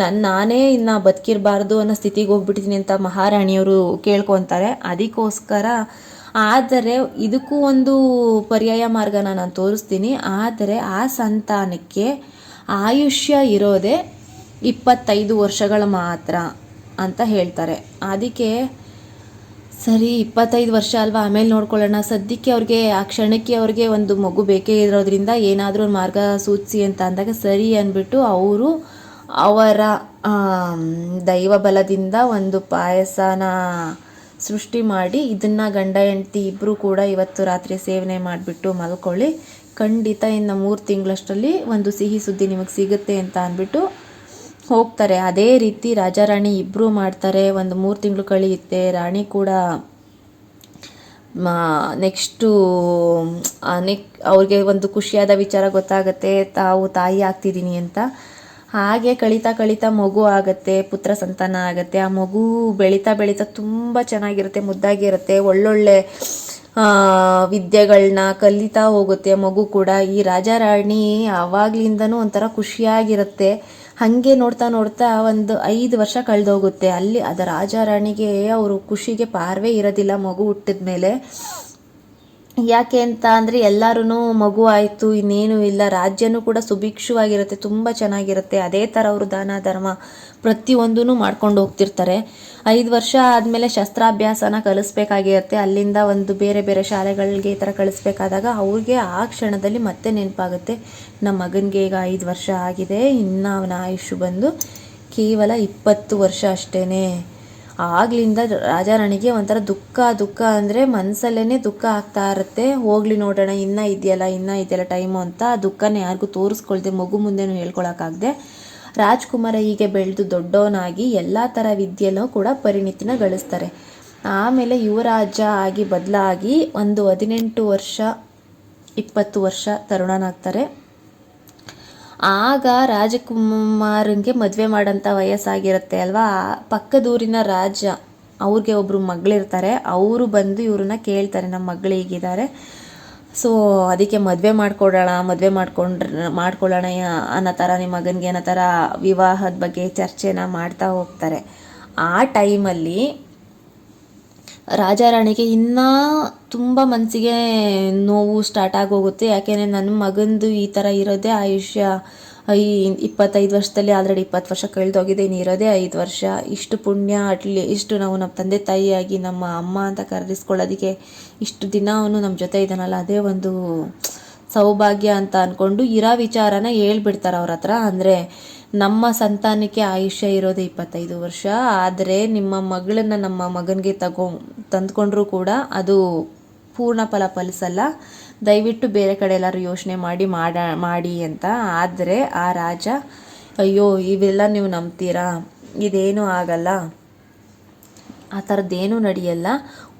ನನ್ನ ನಾನೇ ಇನ್ನು ಬದುಕಿರಬಾರ್ದು ಅನ್ನೋ ಸ್ಥಿತಿಗೆ ಹೋಗ್ಬಿಟ್ಟಿದ್ದೀನಿ ಅಂತ ಮಹಾರಾಣಿಯವರು ಕೇಳ್ಕೊತಾರೆ. ಅದಕ್ಕೋಸ್ಕರ, ಆದರೆ ಇದಕ್ಕೂ ಒಂದು ಪರ್ಯಾಯ ಮಾರ್ಗನ ನಾನು ತೋರಿಸ್ತೀನಿ. ಆದರೆ ಆ ಸಂತಾನಕ್ಕೆ ಆಯುಷ್ಯ ಇರೋದೇ ಇಪ್ಪತ್ತೈದು ವರ್ಷಗಳು ಮಾತ್ರ ಅಂತ ಹೇಳ್ತಾರೆ. ಅದಕ್ಕೆ ಸರಿ, ಇಪ್ಪತ್ತೈದು ವರ್ಷ ಅಲ್ವಾ? ಆಮೇಲೆ ನೋಡ್ಕೊಳ್ಳೋಣ. ಸದ್ಯಕ್ಕೆ ಅವ್ರಿಗೆ, ಆ ಕ್ಷಣಕ್ಕೆ ಅವ್ರಿಗೆ ಒಂದು ಮಗು ಬೇಕೇ ಇರೋದ್ರಿಂದ ಏನಾದರೂ ಒಂದು ಮಾರ್ಗ ಸೂಚಿಸಿ ಅಂತ ಅಂದಾಗ ಸರಿ ಅಂದ್ಬಿಟ್ಟು ಅವರು ಅವರ ದೈವ ಬಲದಿಂದ ಒಂದು ಪಾಯಸನ ಸೃಷ್ಟಿ ಮಾಡಿ, ಇದನ್ನು ಗಂಡ, ಹೆಂಡ್ತಿ ಇಬ್ಬರೂ ಕೂಡ ಇವತ್ತು ರಾತ್ರಿ ಸೇವನೆ ಮಾಡಿಬಿಟ್ಟು ಮಲ್ಕೊಳ್ಳಿ. ಖಂಡಿತ ಇನ್ನು ಮೂರು ತಿಂಗಳಷ್ಟರಲ್ಲಿ ಒಂದು ಸಿಹಿ ಸುದ್ದಿ ನಿಮಗೆ ಸಿಗುತ್ತೆ ಅಂತ ಅಂದ್ಬಿಟ್ಟು ಹೋಗ್ತಾರೆ. ಅದೇ ರೀತಿ ರಾಜ ರಾಣಿ ಇಬ್ಬರು ಮಾಡ್ತಾರೆ. ಒಂದು ಮೂರು ತಿಂಗಳು ಕಳೆಯುತ್ತೆ. ರಾಣಿ ಕೂಡ ನೆಕ್ಸ್ಟು ನೆಕ್, ಅವ್ರಿಗೆ ಒಂದು ಖುಷಿಯಾದ ವಿಚಾರ ಗೊತ್ತಾಗುತ್ತೆ. ತಾವು ತಾಯಿ ಆಗ್ತಿದ್ದೀನಿ ಅಂತ. ಹಾಗೆ ಕಳೀತಾ ಕಳೀತಾ ಮಗು ಆಗುತ್ತೆ, ಪುತ್ರ ಸಂತಾನ ಆಗುತ್ತೆ. ಆ ಮಗು ಬೆಳೀತಾ ಬೆಳೀತಾ ತುಂಬ ಚೆನ್ನಾಗಿರುತ್ತೆ, ಮುದ್ದಾಗಿರುತ್ತೆ, ಒಳ್ಳೊಳ್ಳೆ ವಿದ್ಯೆಗಳನ್ನ ಕಲಿತಾ ಹೋಗುತ್ತೆ, ಮಗು ಕೂಡ. ಈ ರಾಜ ರಾಣಿ ಆವಾಗ್ಲಿಂದನೂ ಒಂಥರ ಖುಷಿಯಾಗಿರುತ್ತೆ. ಹಾಗೆ ನೋಡ್ತಾ ನೋಡ್ತಾ ಒಂದು ಐದು ವರ್ಷ ಕಳೆದೋಗುತ್ತೆ. ಅಲ್ಲಿ ಅದ ರಾಜ ರಾಣಿಗೆ ಅವರು ಖುಷಿಗೆ ಪಾರ್ವೆ ಇರೋದಿಲ್ಲ ಮಗು ಹುಟ್ಟಿದ ಮೇಲೆ ಯಾಕೆ ಅಂತ ಅಂದರೆ ಎಲ್ಲರೂ ಮಗು ಆಯಿತು, ಇನ್ನೇನು ಇಲ್ಲ, ರಾಜ್ಯನೂ ಕೂಡ ಸುಭಿಕ್ಷವಾಗಿರುತ್ತೆ, ತುಂಬ ಚೆನ್ನಾಗಿರುತ್ತೆ. ಅದೇ ಥರ ಅವರು ದಾನ, ಧರ್ಮ ಪ್ರತಿಯೊಂದೂ ಮಾಡ್ಕೊಂಡು ಹೋಗ್ತಿರ್ತಾರೆ. ಐದು ವರ್ಷ ಆದಮೇಲೆ ಶಸ್ತ್ರಾಭ್ಯಾಸನ ಕಲಿಸ್ಬೇಕಾಗಿರುತ್ತೆ. ಅಲ್ಲಿಂದ ಒಂದು ಬೇರೆ ಬೇರೆ ಶಾಲೆಗಳಿಗೆ ಈ ಥರ ಕಳಿಸ್ಬೇಕಾದಾಗ ಅವ್ರಿಗೆ ಆ ಕ್ಷಣದಲ್ಲಿ ಮತ್ತೆ ನೆನಪಾಗುತ್ತೆ. ನಮ್ಮ ಮಗನಿಗೆ ಈಗ ಐದು ವರ್ಷ ಆಗಿದೆ, ಇನ್ನು ಅವನ ಆಯುಷು ಬಂದು ಕೇವಲ ಇಪ್ಪತ್ತು ವರ್ಷ ಅಷ್ಟೇ ಆಗ್ಲಿಂದ ರಾಜಾರಾಣಿಗೆ ಒಂಥರ ದುಃಖ ದುಃಖ ಅಂದರೆ ಮನಸ್ಸಲ್ಲೇ ದುಃಖ ಆಗ್ತಾ ಇರುತ್ತೆ. ಹೋಗ್ಲಿ ನೋಡೋಣ, ಇನ್ನೂ ಇದೆಯಲ್ಲ ಇನ್ನೂ ಇದೆಯಲ್ಲ ಟೈಮು ಅಂತ ಆ ದುಃಖನ ಯಾರಿಗೂ ತೋರಿಸ್ಕೊಳ್ದೆ, ಮಗು ಮುಂದೆನೂ ಹೇಳ್ಕೊಳಕ್ಕಾಗದೆ. ರಾಜ್ಕುಮಾರ ಹೀಗೆ ಬೆಳೆದು ದೊಡ್ಡವನಾಗಿ ಎಲ್ಲ ಥರ ವಿದ್ಯೆಯಲ್ಲೂ ಕೂಡ ಪರಿಣಿತಿನ ಗಳಿಸ್ತಾರೆ. ಆಮೇಲೆ ಯುವರಾಜ ಆಗಿ ಬದಲಾಗಿ ಒಂದು ಹದಿನೆಂಟು ವರ್ಷ, ಇಪ್ಪತ್ತು ವರ್ಷ ತರುಣನಾಗ್ತಾರೆ. ಆಗ ರಾಜಕುಮಾರನಿಗೆ ಮದುವೆ ಮಾಡೋಂಥ ವಯಸ್ಸಾಗಿರುತ್ತೆ ಅಲ್ವಾ? ಪಕ್ಕದೂರಿನ ರಾಜ ಅವ್ರಿಗೆ ಒಬ್ಬರು ಮಗಳಿರ್ತಾರೆ. ಅವರು ಬಂದು ಇವ್ರನ್ನ ಕೇಳ್ತಾರೆ ನಮ್ಮ ಮಗಳು ಹೀಗಿದ್ದಾರೆ ಸೊ, ಅದಕ್ಕೆ ಮದುವೆ ಮಾಡ್ಕೊಡೋಣ, ಮದುವೆ ಮಾಡ್ಕೊಂಡ್ರ ಮಾಡ್ಕೊಳ್ಳೋಣ ಅನ್ನೋ ಥರ ನಿಮ್ಮ ಮಗನಿಗೆ ಅನ್ನೋ ಥರ ವಿವಾಹದ ಬಗ್ಗೆ ಚರ್ಚೆನ ಮಾಡ್ತಾ ಹೋಗ್ತಾರೆ. ಆ ಟೈಮಲ್ಲಿ ರಾಜ ರಾಣಿಗೆ ಇನ್ನೂ ತುಂಬ ಮನಸ್ಸಿಗೆ ನೋವು ಸ್ಟಾರ್ಟ್ ಆಗೋಗುತ್ತೆ. ಯಾಕೆಂದರೆ ನನ್ನ ಮಗಂದು ಈ ಥರ ಇರೋದೇ ಆಯುಷ್ಯ, ಈ ಇಪ್ಪತ್ತೈದು ವರ್ಷದಲ್ಲಿ ಆಲ್ರೆಡಿ ಇಪ್ಪತ್ತು ವರ್ಷ ಕಳೆದೋಗಿದೆ ಇನ್ನು ಇರೋದೇ ಐದು ವರ್ಷ. ಇಷ್ಟು ಪುಣ್ಯ, ಅಟ್ಲಿ ಇಷ್ಟು ನಾವು ನಮ್ಮ ತಂದೆ ತಾಯಿಯಾಗಿ ನಮ್ಮ ಅಮ್ಮ ಅಂತ ಕರೆದಿಸ್ಕೊಳ್ಳೋದಕ್ಕೆ ಇಷ್ಟು ದಿನ ಅವನು ನಮ್ಮ ಜೊತೆ ಇದ್ದಾನಲ್ಲ, ಅದೇ ಒಂದು ಸೌಭಾಗ್ಯ ಅಂತ ಅಂದ್ಕೊಂಡು ಇರೋ ವಿಚಾರನ ಹೇಳ್ಬಿಡ್ತಾರೆ ಅವ್ರ ಹತ್ರ. ಅಂದರೆ ನಮ್ಮ ಸಂತಾನಕ್ಕೆ ಆಯುಷ್ಯ ಇರೋದು ಇಪ್ಪತ್ತೈದು ವರ್ಷ. ಆದರೆ ನಿಮ್ಮ ಮಗಳನ್ನು ನಮ್ಮ ಮಗನಿಗೆ ತಗೊ, ತಂದುಕೊಂಡ್ರೂ ಕೂಡ ಅದು ಪೂರ್ಣ ಫಲ ಫಲಿಸಲ್ಲ. ದಯವಿಟ್ಟು ಬೇರೆ ಕಡೆ ಎಲ್ಲರೂ ಯೋಚನೆ ಮಾಡಿ, ಮಾಡ, ಮಾಡಿ ಅಂತ. ಆದರೆ ಆ ರಾಜ, ಅಯ್ಯೋ, ಇವೆಲ್ಲ ನೀವು ನಂಬ್ತೀರಾ? ಇದೇನೂ ಆಗಲ್ಲ. ಆ ಥರದ್ದೇನೂ ನಡೆಯಲ್ಲ.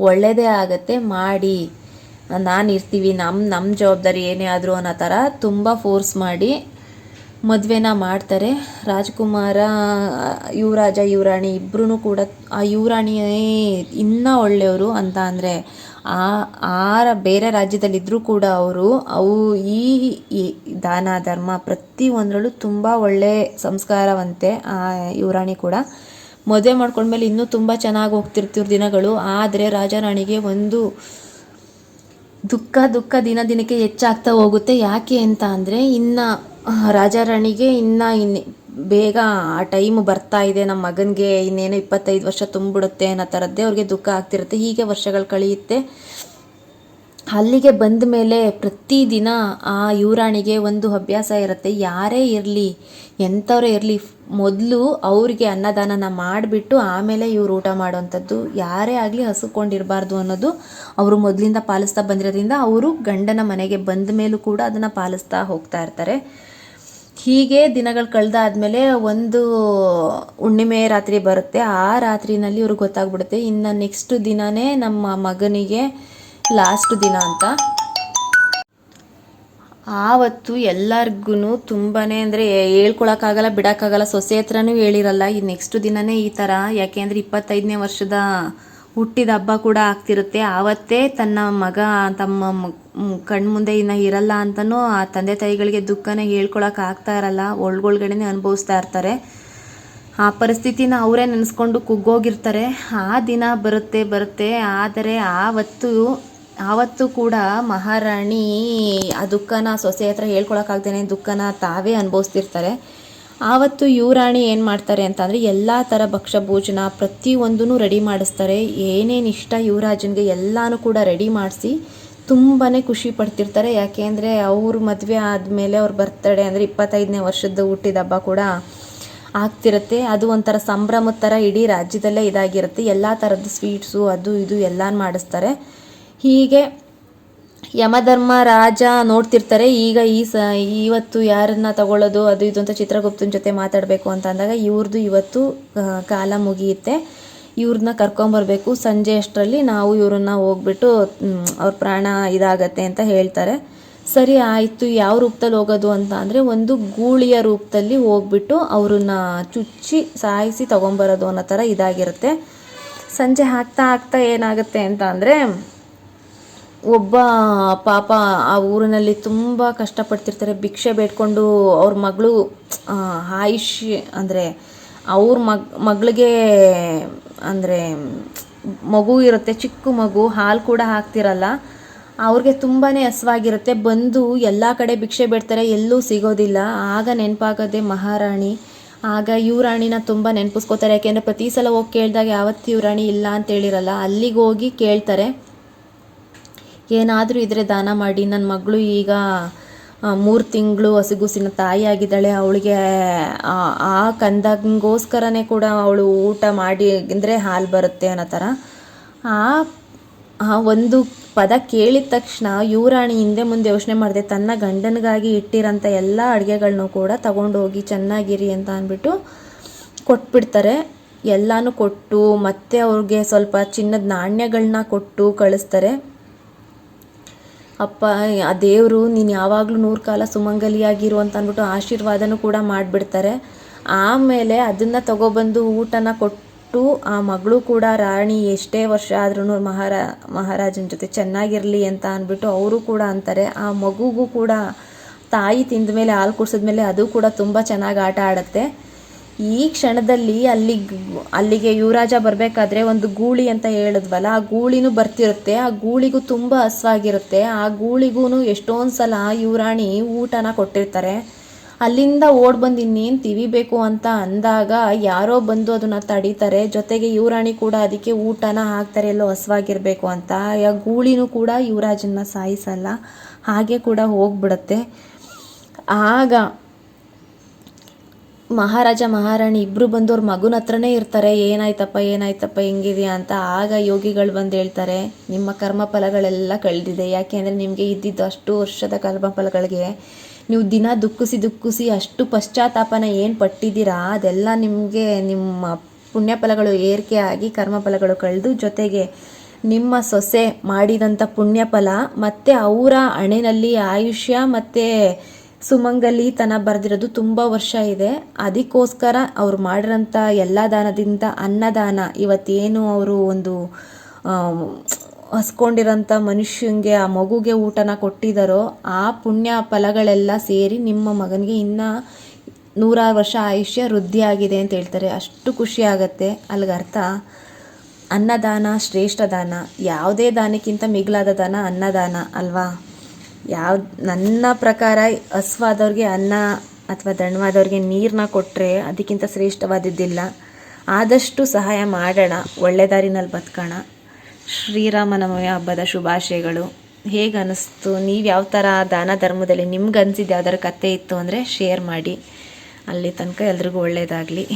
ಒಳ್ಳೆಯದೇ ಆಗತ್ತೆ, ಮಾಡಿ. ನಾನು ಇರ್ತೀವಿ ನಮ್ಮ ನಮ್ಮ ಜವಾಬ್ದಾರಿ ಏನೇ ಆದರೂ ಅನ್ನೋ ಥರ ತುಂಬ ಫೋರ್ಸ್ ಮಾಡಿ. ಮದುವೆನ ಮಾಡ್ತಾರೆ. ರಾಜ್ಕುಮಾರ, ಯುವರಾಜ, ಯುವರಾಣಿ ಇಬ್ಬರೂ ಕೂಡ ಆ ಯುವರಾಣಿಯೇ ಇನ್ನೂ ಒಳ್ಳೆಯವರು ಅಂತ ಅಂದರೆ ಆ ಆ ಬೇರೆ ರಾಜ್ಯದಲ್ಲಿದ್ದರೂ ಕೂಡ ಅವರು, ಅವು ಈ ದಾನ, ಧರ್ಮ ಪ್ರತಿಯೊಂದರಲ್ಲೂ ತುಂಬ ಒಳ್ಳೆ ಸಂಸ್ಕಾರವಂತೆ ಆ ಯುವರಾಣಿ ಕೂಡ. ಮದುವೆ ಮಾಡ್ಕೊಂಡ್ಮೇಲೆ ಇನ್ನೂ ತುಂಬ ಚೆನ್ನಾಗಿ ಹೋಗ್ತಿರ್ತಿರ್ ದಿನಗಳು. ಆದರೆ ರಾಜಾರಾಣಿಗೆ ಒಂದು ದುಃಖ ದುಃಖ ದಿನ ದಿನಕ್ಕೆ ಹೆಚ್ಚಾಗ್ತಾ ಹೋಗುತ್ತೆ. ಯಾಕೆ ಅಂತ ಅಂದರೆ ಇನ್ನು ರಾಜಾರಾಣಿಗೆ ಇನ್ನು ಇನ್ನು ಬೇಗ ಆ ಟೈಮ್ ಬರ್ತಾ ಇದೆ. ನಮ್ಮ ಮಗನಿಗೆ ಇನ್ನೇನು ಇಪ್ಪತ್ತೈದು ವರ್ಷ ತುಂಬಿಡುತ್ತೆ ಅನ್ನೋ ಥರದ್ದೇ ಅವ್ರಿಗೆ ದುಃಖ ಆಗ್ತಿರುತ್ತೆ. ಹೀಗೆ ವರ್ಷಗಳು ಕಳೆಯುತ್ತೆ. ಅಲ್ಲಿಗೆ ಬಂದ ಮೇಲೆ ಪ್ರತಿದಿನ ಆ ಯುವರಾಣಿಗೆ ಒಂದು ಅಭ್ಯಾಸ ಇರುತ್ತೆ. ಯಾರೇ ಇರಲಿ, ಎಂಥವರೇ ಇರಲಿ, ಮೊದಲು ಅವ್ರಿಗೆ ಅನ್ನದಾನನ ಮಾಡಿಬಿಟ್ಟು ಆಮೇಲೆ ಇವ್ರು ಊಟ ಮಾಡುವಂಥದ್ದು. ಯಾರೇ ಆಗಲಿ ಹಸುಕೊಂಡಿರಬಾರ್ದು ಅನ್ನೋದು ಅವರು ಮೊದಲಿಂದ ಪಾಲಿಸ್ತಾ ಬಂದಿರೋದ್ರಿಂದ ಅವರು ಗಂಡನ ಮನೆಗೆ ಬಂದ ಮೇಲೂ ಕೂಡ ಅದನ್ನು ಪಾಲಿಸ್ತಾ ಹೋಗ್ತಾ ಇರ್ತಾರೆ. ಹೀಗೆ ದಿನಗಳು ಕಳೆದಾದ್ಮೇಲೆ ಒಂದು ಹುಣ್ಣಿಮೆ ರಾತ್ರಿ ಬರುತ್ತೆ. ಆ ರಾತ್ರಿನಲ್ಲಿ ಇವ್ರಿಗೆ ಗೊತ್ತಾಗ್ಬಿಡುತ್ತೆ. ಇನ್ನು ನೆಕ್ಸ್ಟ್ ದಿನವೇ ನಮ್ಮ ಮಗನಿಗೆ ಲಾಸ್ಟ್ ದಿನ ಅಂತ. ಆವತ್ತು ಎಲ್ಲರಿಗೂ ತುಂಬಾ ಅಂದರೆ ಹೇಳ್ಕೊಳಕ್ಕಾಗಲ್ಲ, ಬಿಡೋಕ್ಕಾಗಲ್ಲ. ಸೊಸೆ ಹತ್ರನೂ ಹೇಳಿರಲ್ಲ, ಈ ನೆಕ್ಸ್ಟ್ ದಿನವೇ ಈ ಥರ ಯಾಕೆಂದರೆ ಇಪ್ಪತ್ತೈದನೇ ವರ್ಷದ ಹುಟ್ಟಿದ ಹಬ್ಬ ಕೂಡ ಆಗ್ತಿರುತ್ತೆ. ಆವತ್ತೇ ತನ್ನ ಮಗ, ತಮ್ಮ ಕಣ್ಮುಂದೆ ಇನ್ನು ಇರಲ್ಲ ಅಂತಲೂ ಆ ತಂದೆ ತಾಯಿಗಳಿಗೆ ದುಃಖನ ಹೇಳ್ಕೊಳಕ್ಕೆ ಆಗ್ತಾ ಇರಲ್ಲ. ಒಳಗೊಳಗಡೆನೆ ಅನುಭವಿಸ್ತಾ ಇರ್ತಾರೆ. ಆ ಪರಿಸ್ಥಿತಿನ ಅವರೇ ನೆನೆಸ್ಕೊಂಡು ಕುಗ್ಗೋಗಿರ್ತಾರೆ. ಆ ದಿನ ಬರುತ್ತೆ ಬರುತ್ತೆ. ಆದರೆ ಆವತ್ತು ಆವತ್ತು ಕೂಡ ಮಹಾರಾಣಿ ಆ ದುಃಖನ ಸೊಸೆ ಹತ್ರ ಹೇಳ್ಕೊಳಕ್ಕಾಗ್ದೇನೆ ದುಃಖನ ತಾವೇ ಅನುಭವಿಸ್ತಿರ್ತಾರೆ. ಆವತ್ತು ಯುವರಾಣಿ ಏನು ಮಾಡ್ತಾರೆ ಅಂತಂದರೆ ಎಲ್ಲ ಥರ ಭಕ್ಷ ಭೋಜನ ಪ್ರತಿಯೊಂದೂ ರೆಡಿ ಮಾಡಿಸ್ತಾರೆ. ಏನೇನು ಇಷ್ಟ ಯುವರಾಜನಿಗೆ ಎಲ್ಲನೂ ಕೂಡ ರೆಡಿ ಮಾಡಿಸಿ ತುಂಬಾ ಖುಷಿ ಪಡ್ತಿರ್ತಾರೆ. ಯಾಕೆ ಅಂದರೆ ಅವ್ರ ಮದುವೆ ಆದಮೇಲೆ ಅವ್ರ ಬರ್ತಡೇ ಅಂದರೆ ಇಪ್ಪತ್ತೈದನೇ ವರ್ಷದ ಹುಟ್ಟಿದ ಹಬ್ಬ ಕೂಡ ಆಗ್ತಿರುತ್ತೆ. ಅದು ಒಂಥರ ಸಂಭ್ರಮದ ಥರ ಇಡೀ ರಾಜ್ಯದಲ್ಲೇ ಇದಾಗಿರುತ್ತೆ. ಎಲ್ಲ ಥರದ ಸ್ವೀಟ್ಸು ಅದು ಇದು ಎಲ್ಲ ಮಾಡಿಸ್ತಾರೆ. ಹೀಗೆ ಯಮಧರ್ಮ ರಾಜ ನೋಡ್ತಿರ್ತಾರೆ. ಈಗ ಈ ಸ, ಇವತ್ತು ಯಾರನ್ನ ತಗೊಳ್ಳೋದು, ಅದು ಇದು ಅಂತ ಚಿತ್ರಗುಪ್ತನ ಜೊತೆ ಮಾತಾಡಬೇಕು ಅಂತ ಅಂದಾಗ ಇವ್ರದ್ದು ಇವತ್ತು ಕಾಲ ಮುಗಿಯುತ್ತೆ. ಇವ್ರನ್ನ ಕರ್ಕೊಂಬರ್ಬೇಕು ಸಂಜೆ ಅಷ್ಟರಲ್ಲಿ ನಾವು ಇವ್ರನ್ನ ಹೋಗ್ಬಿಟ್ಟು ಅವ್ರ ಪ್ರಾಣ ಇದಾಗತ್ತೆ ಅಂತ ಹೇಳ್ತಾರೆ. ಸರಿ ಆಯಿತು, ಯಾವ ರೂಪದಲ್ಲಿ ಹೋಗೋದು ಅಂತ ಅಂದರೆ ಒಂದು ಗೂಳಿಯ ರೂಪದಲ್ಲಿ ಹೋಗ್ಬಿಟ್ಟು ಅವ್ರನ್ನ ಚುಚ್ಚಿ, ಸಾಯಿಸಿ ತೊಗೊಂಬರೋದು ಅನ್ನೋ ಥರ ಇದಾಗಿರುತ್ತೆ. ಸಂಜೆ ಹಾಕ್ತಾ ಹಾಕ್ತಾ ಏನಾಗುತ್ತೆ ಅಂತ ಅಂದರೆ ಒಬ್ಬ ಪಾಪ ಆ ಊರಿನಲ್ಲಿ ತುಂಬ ಕಷ್ಟಪಡ್ತಿರ್ತಾರೆ. ಭಿಕ್ಷೆ ಬೇಡ್ಕೊಂಡು ಅವ್ರ ಮಗಳು ಆಯುಷ್ ಅಂದರೆ ಅವ್ರ ಮಗ್, ಮಗಳಿಗೆ ಅಂದರೆ ಮಗು ಇರುತ್ತೆ, ಚಿಕ್ಕ ಮಗು, ಹಾಲು ಕೂಡ ಹಾಕ್ತಿರಲ್ಲ. ಅವ್ರಿಗೆ ತುಂಬಾ ಹಸ್ವಾಗಿರುತ್ತೆ. ಬಂದು ಎಲ್ಲ ಕಡೆ ಭಿಕ್ಷೆ ಬೇಡ್ತಾರೆ, ಎಲ್ಲೂ ಸಿಗೋದಿಲ್ಲ. ಆಗ ನೆನಪಾಗೋದೆ ಮಹಾರಾಣಿ. ಆಗ ಇವರಾಣಿನ ತುಂಬ ನೆನಪಿಸ್ಕೋತಾರೆ. ಯಾಕೆಂದರೆ ಪ್ರತಿ ಸಲ ಹೋಗಿ ಕೇಳಿದಾಗ ಯಾವತ್ತು ಇವರಾಣಿ ಇಲ್ಲ ಅಂತ ಹೇಳಿರಲ್ಲ. ಅಲ್ಲಿಗೆ ಹೋಗಿ ಕೇಳ್ತಾರೆ. ಏನಾದರೂ ಇದ್ರೆ ದಾನ ಮಾಡಿ. ನನ್ನ ಮಗಳು ಈಗ ಮೂರು ತಿಂಗಳು ಹಸಿಗುಸಿನ ತಾಯಿ ಆಗಿದ್ದಾಳೆ. ಅವಳಿಗೆ, ಆ ಕಂದಗೋಸ್ಕರನೇ ಕೂಡ ಅವಳು ಊಟ ಮಾಡಿ ಅಂದರೆ ಹಾಲು ಬರುತ್ತೆ ಅನ್ನೋ ಥರ ಆ ಆ ಒಂದು ಪದ ಕೇಳಿದ ತಕ್ಷಣ ಯುವರಾಣಿ ಹಿಂದೆ ಮುಂದೆ ಯೋಚನೆ ಮಾಡಿದೆ, ತನ್ನ ಗಂಡನಿಗಾಗಿ ಇಟ್ಟಿರೋಂಥ ಎಲ್ಲ ಅಡುಗೆಗಳನ್ನೂ ಕೂಡ ತಗೊಂಡೋಗಿ ಚೆನ್ನಾಗಿರಿ ಅಂತ ಅಂದ್ಬಿಟ್ಟು ಕೊಟ್ಬಿಡ್ತಾರೆ. ಎಲ್ಲನೂ ಕೊಟ್ಟು ಮತ್ತೆ ಅವ್ರಿಗೆ ಸ್ವಲ್ಪ ಚಿನ್ನದ ನಾಣ್ಯಗಳನ್ನ ಕೊಟ್ಟು ಕಳಿಸ್ತಾರೆ. ಅಪ್ಪ, ಆ ದೇವರು ನೀನು ಯಾವಾಗಲೂ ನೂರು ಕಾಲ ಸುಮಂಗಲಿಯಾಗಿರು ಅಂತ ಅಂದ್ಬಿಟ್ಟು ಆಶೀರ್ವಾದನೂ ಕೂಡ ಮಾಡಿಬಿಡ್ತಾರೆ. ಆಮೇಲೆ ಅದನ್ನು ತಗೊಬಂದು ಊಟನ ಕೊಟ್ಟು ಆ ಮಗಳು ಕೂಡ ರಾಣಿ ಎಷ್ಟೇ ವರ್ಷ ಆದ್ರೂ ಮಹಾರಾ, ಮಹಾರಾಜನ ಜೊತೆ ಚೆನ್ನಾಗಿರಲಿ ಅಂತ ಅಂದ್ಬಿಟ್ಟು ಅವರು ಕೂಡ ಅಂತಾರೆ. ಆ ಮಗುಗೂ ಕೂಡ ತಾಯಿ ತಿಂದ ಮೇಲೆ ಹಾಲು ಕುಡಿಸಿದ್ಮೇಲೆ ಅದು ಕೂಡ ತುಂಬ ಚೆನ್ನಾಗಿ ಆಟ ಆಡುತ್ತೆ. ಈ ಕ್ಷಣದಲ್ಲಿ ಅಲ್ಲಿ ಅಲ್ಲಿಗೆ ಯುವರಾಜ ಬರಬೇಕಾದ್ರೆ ಒಂದು ಗೂಳಿ ಅಂತ ಹೇಳಿದ್ವಲ್ಲ, ಆ ಗೂಳಿನೂ ಬರ್ತಿರುತ್ತೆ, ಆ ಗೂಳಿಗೂ ತುಂಬ ಹಸ್ವಾಗಿರುತ್ತೆ, ಆ ಗೂಳಿಗೂ ಎಷ್ಟೊಂದು ಸಲ ಯುವರಾಣಿ ಊಟನ ಕೊಟ್ಟಿರ್ತಾರೆ. ಅಲ್ಲಿಂದ ಓಡ್ ಬಂದು ಇನ್ನೇನು ತಿವಿಬೇಕು ಅಂತ ಅಂದಾಗ ಯಾರೋ ಬಂದು ಅದನ್ನ ತಡೀತಾರೆ, ಜೊತೆಗೆ ಯುವರಾಣಿ ಕೂಡ ಅದಕ್ಕೆ ಊಟನ ಹಾಕ್ತಾರೆ, ಎಲ್ಲೋ ಹಸ್ವಾಗಿರ್ಬೇಕು ಅಂತ. ಆ ಗೂಳಿನೂ ಕೂಡ ಯುವರಾಜನ್ನ ಸಾಯಿಸಲ್ಲ, ಹಾಗೆ ಕೂಡ ಹೋಗ್ಬಿಡುತ್ತೆ. ಆಗ ಮಹಾರಾಜ ಮಹಾರಾಣಿ ಇಬ್ಬರು ಬಂದು ಅವ್ರ ಮಗುನ ಹತ್ರನೇ ಇರ್ತಾರೆ. ಏನಾಯ್ತಪ್ಪ ಏನಾಯ್ತಪ್ಪ, ಹೆಂಗಿದೆಯಾ ಅಂತ ಆಗ ಯೋಗಿಗಳು ಬಂದು ಹೇಳ್ತಾರೆ, ನಿಮ್ಮ ಕರ್ಮಫಲಗಳೆಲ್ಲ ಕಳೆದಿದೆ. ಯಾಕೆಂದರೆ ನಿಮಗೆ ಇದ್ದಿದ್ದು ಅಷ್ಟು ವರ್ಷದ ಕರ್ಮಫಲಗಳಿಗೆ ನೀವು ದಿನ ದುಃಖಿಸಿ ದುಃಖಿಸಿ ಅಷ್ಟು ಪಶ್ಚಾತ್ತಾಪನ ಏನು ಪಟ್ಟಿದ್ದೀರಾ? ಅದೆಲ್ಲ ನಿಮಗೆ ನಿಮ್ಮ ಪುಣ್ಯಫಲಗಳು ಏರಿಕೆ ಆಗಿ ಕರ್ಮಫಲಗಳು ಕಳೆದು ಜೊತೆಗೆ ನಿಮ್ಮ ಸೊಸೆ ಮಾಡಿದಂಥ ಪುಣ್ಯಫಲ ಮತ್ತು ಅವರ ಅಣೆನಲ್ಲಿ ಆಯುಷ್ಯ ಮತ್ತು ಸುಮಂಗಲಿತನ ಬರೆದಿರೋದು ತುಂಬ ವರ್ಷ ಇದೆ. ಅದಕ್ಕೋಸ್ಕರ ಅವ್ರು ಮಾಡಿರೋಂಥ ಎಲ್ಲ ದಾನದಿಂದ ಅನ್ನದಾನ ಇವತ್ತೇನು ಅವರು ಒಂದು ಹಸ್ಕೊಂಡಿರೋಂಥ ಮನುಷ್ಯಂಗೆ ಆ ಮಗುಗೆ ಊಟನ ಕೊಟ್ಟಿದ್ದಾರೋ ಆ ಪುಣ್ಯ ಫಲಗಳೆಲ್ಲ ಸೇರಿ ನಿಮ್ಮ ಮಗನಿಗೆ ಇನ್ನೂ ನೂರಾರು ವರ್ಷ ಆಯುಷ್ಯ ವೃದ್ಧಿಯಾಗಿದೆ ಅಂತ ಹೇಳ್ತಾರೆ. ಅಷ್ಟು ಖುಷಿ ಆಗುತ್ತೆ. ಅಲ್ಲಿಗೆ ಅರ್ಥ? ಅನ್ನದಾನ ಶ್ರೇಷ್ಠ ದಾನ. ಯಾವುದೇ ದಾನಕ್ಕಿಂತ ಮಿಗಿಲಾದ ದಾನ ಅನ್ನದಾನ, ಅಲ್ವಾ? ಯಾವ ನನ್ನ ಪ್ರಕಾರ ಹಸ್ವಾದವ್ರಿಗೆ ಅನ್ನ ಅಥವಾ ದಣವಾದವ್ರಿಗೆ ನೀರನ್ನ ಕೊಟ್ಟರೆ ಅದಕ್ಕಿಂತ ಶ್ರೇಷ್ಠವಾದದ್ದಿಲ್ಲ. ಆದಷ್ಟು ಸಹಾಯ ಮಾಡೋಣ, ಒಳ್ಳೆ ದಾರಿನಲ್ಲಿ ಬದುಕೋಣ. ಶ್ರೀರಾಮನವಮಿ ಹಬ್ಬದ ಶುಭಾಶಯಗಳು. ಹೇಗೆ ಅನ್ನಿಸ್ತು ನೀವು ಯಾವ ಥರ ದಾನ ಧರ್ಮದಲ್ಲಿ ನಿಮ್ಗೆ ಅನಿಸಿದ್ದು ಯಾವ್ದಾರು ಕತೆ ಇತ್ತು ಅಂದರೆ ಶೇರ್ ಮಾಡಿ. ಅಲ್ಲಿ ತನಕ ಎಲ್ರಿಗೂ ಒಳ್ಳೆಯದಾಗಲಿ